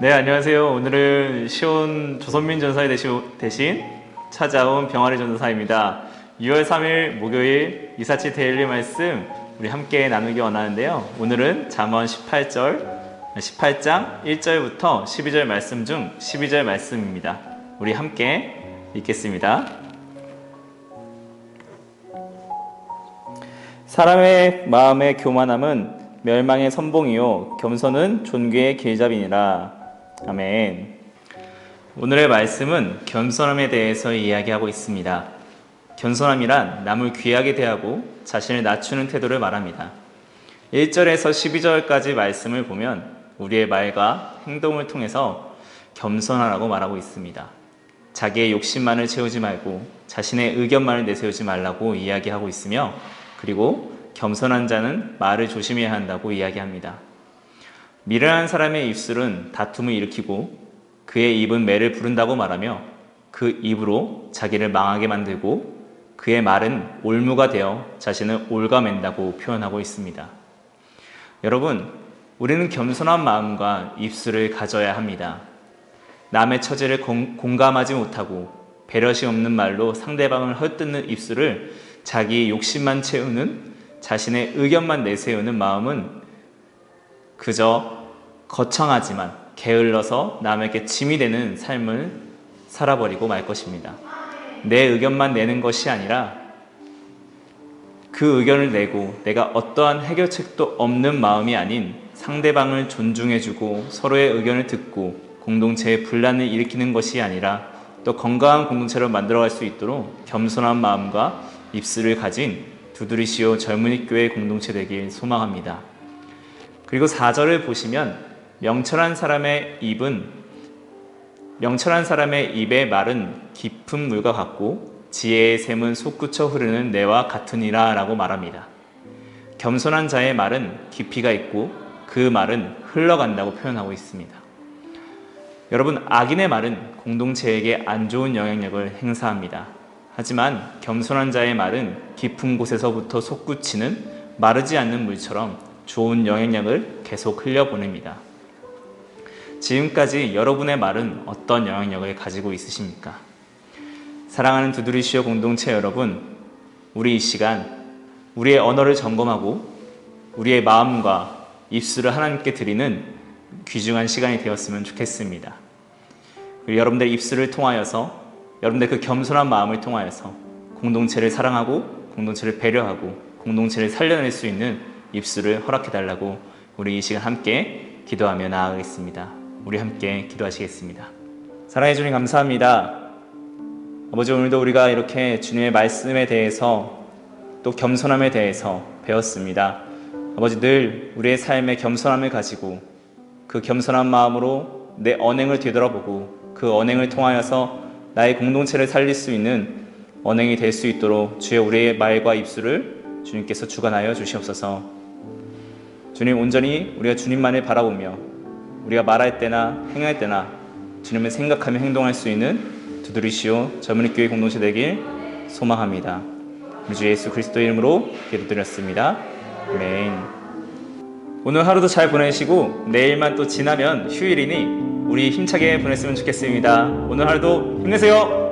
네, 안녕하세요. 오늘은 시온 조선민 전사의 대신 찾아온 병아리 전사입니다. 6월 3일 목요일 이사치 데일리 말씀 우리 함께 나누기 원하는데요. 오늘은 잠언 18절 18장 1절부터 12절 말씀 중 12절 말씀입니다. 우리 함께 읽겠습니다. 사람의 마음의 교만함은 멸망의 선봉이요 겸손은 존귀의 길잡이니라. 아멘. 오늘의 말씀은 겸손함에 대해서 이야기하고 있습니다. 겸손함이란 남을 귀하게 대하고 자신을 낮추는 태도를 말합니다. 1절에서 12절까지 말씀을 보면 우리의 말과 행동을 통해서 겸손하라고 말하고 있습니다. 자기의 욕심만을 채우지 말고 자신의 의견만을 내세우지 말라고 이야기하고 있으며 그리고 겸손한 자는 말을 조심해야 한다고 이야기합니다. 미련한 사람의 입술은 다툼을 일으키고 그의 입은 매를 부른다고 말하며 그 입으로 자기를 망하게 만들고 그의 말은 올무가 되어 자신을 올가맨다고 표현하고 있습니다. 여러분, 우리는 겸손한 마음과 입술을 가져야 합니다. 남의 처지를 공, 공감하지 못하고 배려심 없는 말로 상대방을 헐뜯는 입술을 자기 욕심만 채우는 자신의 의견만 내세우는 마음은 그저 거창하지만 게을러서 남에게 짐이 되는 삶을 살아버리고 말 것입니다. 내 의견만 내는 것이 아니라 그 의견을 내고 내가 어떠한 해결책도 없는 마음이 아닌 상대방을 존중해주고 서로의 의견을 듣고 공동체의 분란을 일으키는 것이 아니라 또 건강한 공동체로 만들어갈 수 있도록 겸손한 마음과 입술을 가진 두드리시오 젊은이 교회 공동체 되길 소망합니다. 그리고 4절을 보시면 명철한 사람의 입은 명철한 사람의 입의 말은 깊은 물과 같고 지혜의 샘은 솟구쳐 흐르는 내와 같으니라 라고 말합니다. 겸손한 자의 말은 깊이가 있고 그 말은 흘러간다고 표현하고 있습니다. 여러분, 악인의 말은 공동체에게 안 좋은 영향력을 행사합니다. 하지만 겸손한 자의 말은 깊은 곳에서부터 솟구치는 마르지 않는 물처럼 좋은 영향력을 계속 흘려보냅니다. 지금까지 여러분의 말은 어떤 영향력을 가지고 있으십니까? 사랑하는 두드리시오 공동체 여러분, 우리 이 시간 우리의 언어를 점검하고 우리의 마음과 입술을 하나님께 드리는 귀중한 시간이 되었으면 좋겠습니다. 그리고 여러분들 입술을 통하여서 여러분들 그 겸손한 마음을 통하여서 공동체를 사랑하고 공동체를 배려하고 공동체를 살려낼 수 있는 입술을 허락해 달라고 우리 이 시간 함께 기도하며 나아가겠습니다. 우리 함께 기도하시겠습니다. 사랑해 주님 감사합니다. 아버지 오늘도 우리가 이렇게 주님의 말씀에 대해서 또 겸손함에 대해서 배웠습니다. 아버지 늘 우리의 삶에 겸손함을 가지고 그 겸손한 마음으로 내 언행을 되돌아보고 그 언행을 통하여서 나의 공동체를 살릴 수 있는 언행이 될 수 있도록 주의 우리의 말과 입술을 주님께서 주관하여 주시옵소서. 주님 온전히 우리가 주님만을 바라보며 우리가 말할 때나 행할 때나 주님을 생각하며 행동할 수 있는 두드리시오 젊은이 교회 공동체 되길 소망합니다. 우리 주 예수 그리스도 이름으로 기도드렸습니다. 아멘. 오늘 하루도 잘 보내시고 내일만 또 지나면 휴일이니 우리 힘차게 보냈으면 좋겠습니다. 오늘 하루도 힘내세요.